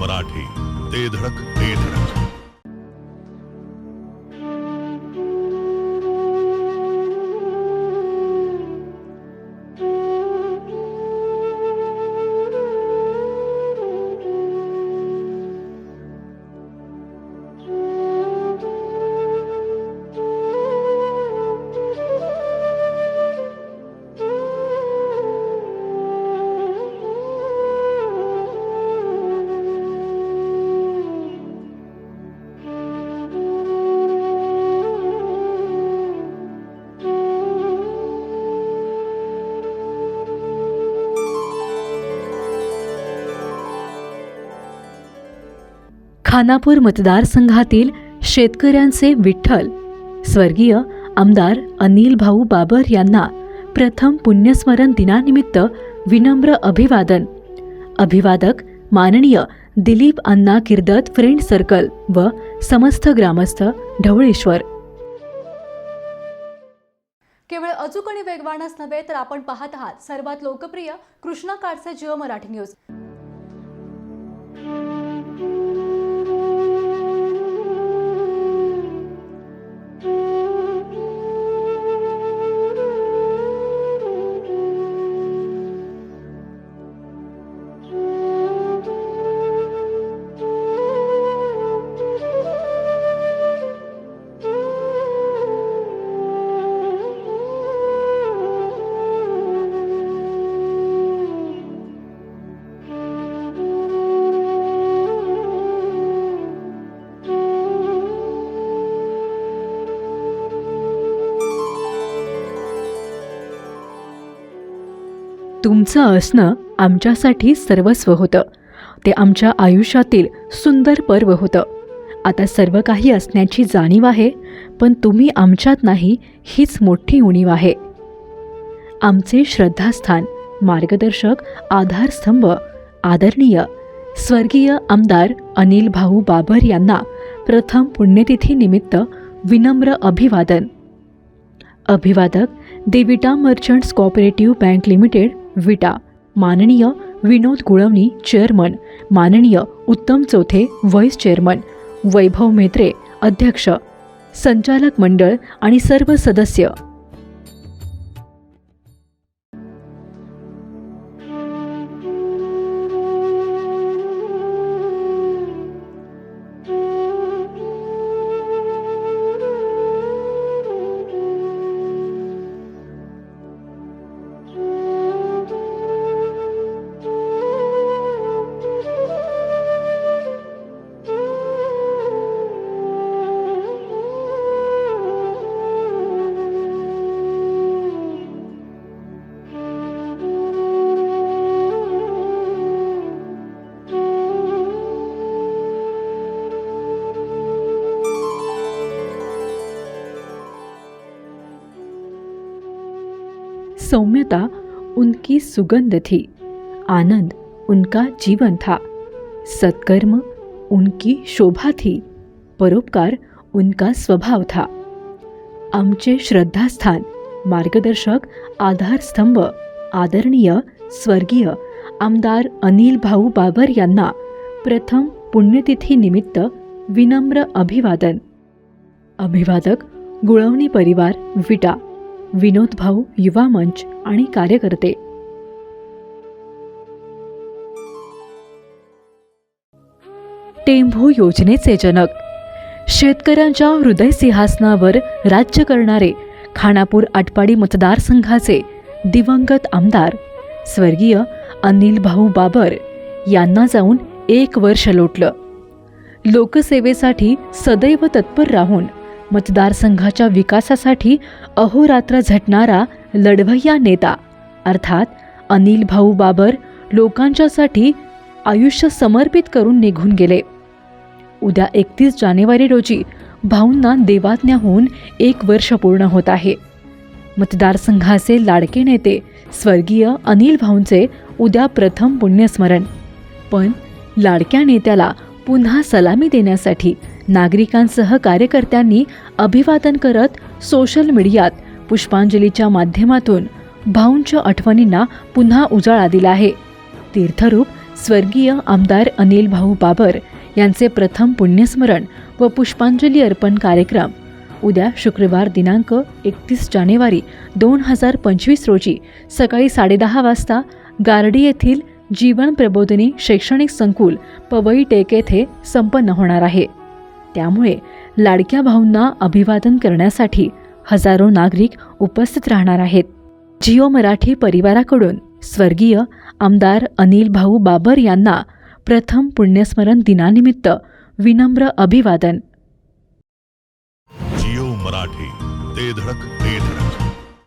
मराठी. ते धडक ते धडक. खानापूर मतदारसंघातील शेतकऱ्यांचे विठ्ठल. स्वर्गीय आमदार अनिल भाऊ बाबर यांना प्रथम पुण्यस्मरण दिनानिमित्त विनम्र अभिवादन. अभिवादक माननीय दिलीप अण्णा किर्दत फ्रेंड सर्कल व समस्त ग्रामस्थ ढवळेश्वर. केवळ अचूक आणि वेगवानच नव्हे तर आपण पाहत आहात सर्वात लोकप्रिय कृष्णा काडसे जिओ मराठी न्यूज. तुमचं असणं आमच्यासाठी सर्वस्व होतं. ते आमच्या आयुष्यातील सुंदर पर्व होतं. आता सर्व काही असण्याची जाणीव आहे पण तुम्ही आमच्यात नाही हीच मोठी उणीव आहे. आमचे श्रद्धास्थान मार्गदर्शक आधारस्तंभ आदरणीय स्वर्गीय आमदार अनिल भाऊ बाबर यांना प्रथम पुण्यतिथीनिमित्त विनम्र अभिवादन. अभिवादक देविटा merchants cooperative bank limited Vita माननीय विनोद गुळवणी चेअरमन माननीय उत्तम चौथे व्हाईस चेअरमन वैभव मेत्रे अध्यक्ष. संचालक मंडळ आणि सर्व सदस्य. सौम्यता उनकी सुगंध थी। आनंद उनका जीवन था। सत्कर्म उनकी शोभा थी। परोपकार उनका स्वभाव था। आमचे श्रद्धास्थान मार्गदर्शक आधारस्तंभ आदरणीय स्वर्गीय आमदार अनिल भाऊ बाबर यांना प्रथम पुण्यतिथीनिमित्त विनम्र अभिवादन। अभिवादक गुळवणी परिवार विटा। विनोद भाऊ युवा मंच आणि कार्यकर्ते. टेंभू योजनेचे जनक. शेतकऱ्यांच्या हृदय सिंहासनावर राज्य करणारे खानापूर आटपाडी मतदारसंघाचे दिवंगत आमदार स्वर्गीय अनिल भाऊ बाबर यांना जाऊन एक वर्ष लोटलं. लोकसेवेसाठी सदैव तत्पर राहून मतदारसंघाच्या विकासासाठी अहोरात्र झटणारा लढवय्या नेता. अर्थात अनिल भाऊ बाबर लोकांच्यासाठी आयुष्य समर्पित करून निघून गेले. उद्या एकतीस जानेवारी रोजी भाऊंना देवाज्ञा होऊन एक वर्ष पूर्ण होत आहे. मतदारसंघाचे लाडके नेते स्वर्गीय अनिल भाऊंचे उद्या प्रथम पुण्यस्मरण. पण लाडक्या नेत्याला पुन्हा सलामी देण्यासाठी नागरिकांसह कार्यकर्त्यांनी अभिवादन करत सोशल मीडियात पुष्पांजलीच्या माध्यमातून भाऊंच्या आठवणींना पुन्हा उजाळा दिला आहे. तीर्थरूप स्वर्गीय आमदार अनिल भाऊ बाबर यांचे प्रथम पुण्यस्मरण व पुष्पांजली अर्पण कार्यक्रम. उद्या शुक्रवार दिनांक एकतीस जानेवारी दोन हजार पंचवीस रोजी सकाळी साडेदहा वाजता गार्डी येथील जीवन प्रबोधिनी शैक्षणिक संकुल पवई टेक येथे संपन्न होणार आहे. त्यामुळे लाडक्या भाऊंना अभिवादन करण्यासाठी हजारो नागरिक उपस्थित राहणार आहेत. जिओ मराठी परिवाराकडून स्वर्गीय आमदार अनिल भाऊ बाबर यांना प्रथम पुण्यस्मरण दिनानिमित्त विनम्र अभिवादन. जिओ मराठी ते धडक.